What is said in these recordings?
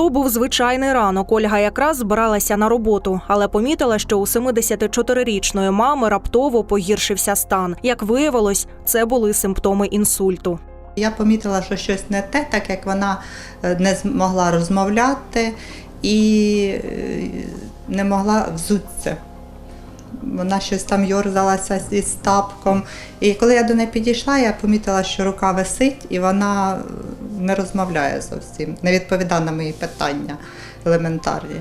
То був звичайний ранок. Ольга якраз збиралася на роботу, але помітила, що у 74-річної мами раптово погіршився стан. Як виявилось, це були симптоми інсульту. Я помітила, що щось не те, так як вона е, не змогла розмовляти і е, не могла взутися. Вона щось там йорзалася із тапком. І коли я до неї підійшла, я помітила, що рука висить і вона не розмовляє зовсім, не відповідає на мої питання елементарні.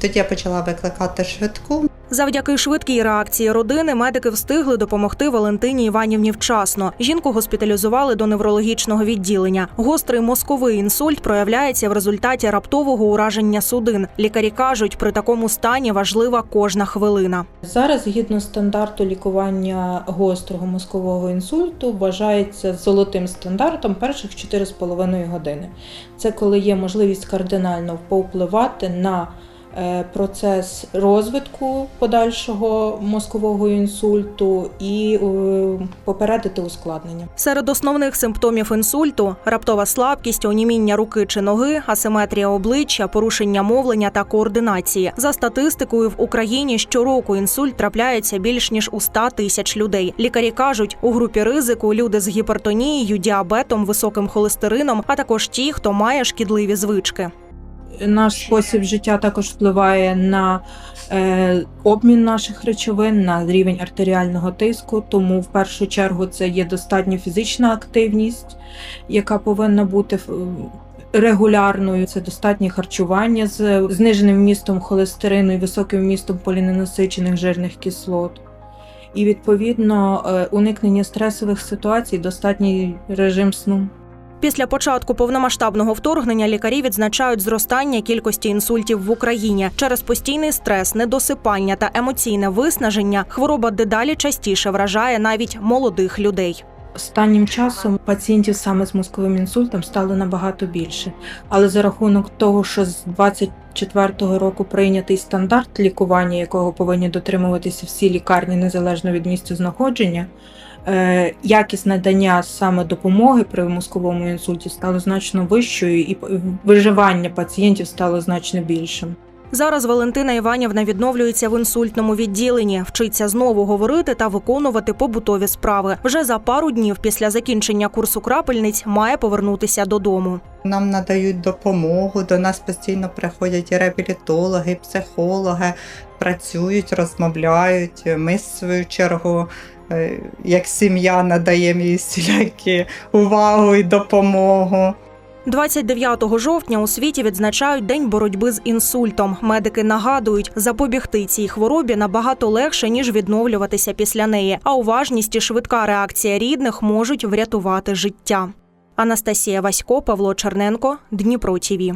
Тоді я почала викликати швидку. Завдяки швидкій реакції родини медики встигли допомогти Валентині Іванівні вчасно. Жінку госпіталізували до неврологічного відділення. Гострий мозковий інсульт проявляється в результаті раптового ураження судин. Лікарі кажуть, при такому стані важлива кожна хвилина. Зараз, згідно стандарту лікування гострого мозкового інсульту, вважається золотим стандартом перших 4,5 години. Це коли є можливість кардинально повпливати на процес розвитку подальшого мозкового інсульту і е, попередити ускладнення. Серед основних симптомів інсульту раптова слабкість, оніміння руки чи ноги, асиметрія обличчя, порушення мовлення та координації. За статистикою в Україні щороку інсульт трапляється більш ніж у 100 тисяч людей. Лікарі кажуть, у групі ризику люди з гіпертонією, діабетом, високим холестерином, а також ті, хто має шкідливі звички. Наш спосіб життя також впливає на е, обмін наших речовин, на рівень артеріального тиску. Тому в першу чергу це є достатньо фізична активність, яка повинна бути регулярною. Це достатнє харчування з зниженим вмістом холестерину і високим вмістом поліненасичених жирних кислот. І відповідно е, уникнення стресових ситуацій, достатній режим сну. Після початку повномасштабного вторгнення лікарі відзначають зростання кількості інсультів в Україні через постійний стрес, недосипання та емоційне виснаження. Хвороба дедалі частіше вражає навіть молодих людей. Останнім часом пацієнтів саме з мозковим інсультом стало набагато більше. Але за рахунок того, що з 24-го року прийнятий стандарт лікування, якого повинні дотримуватися всі лікарні незалежно від місця знаходження, е, якість надання саме допомоги при мозковому інсульті стало значно вищою, і виживання пацієнтів стало значно більшим. Зараз Валентина Іванівна відновлюється в інсультному відділенні, вчиться знову говорити та виконувати побутові справи. Вже за пару днів після закінчення курсу крапельниць має повернутися додому. Нам надають допомогу, до нас постійно приходять і реабілітологи, психологи, працюють, розмовляють. Ми, в свою чергу, е, як сім'я, надаємо їй всілякі увагу і допомогу. 29 жовтня у світі відзначають День боротьби з інсультом. Медики нагадують, запобігти цій хворобі набагато легше ніж відновлюватися після неї. А уважність і швидка реакція рідних можуть врятувати життя. Анастасія Васько, Павло Черненко, Дніпро ТІВІ.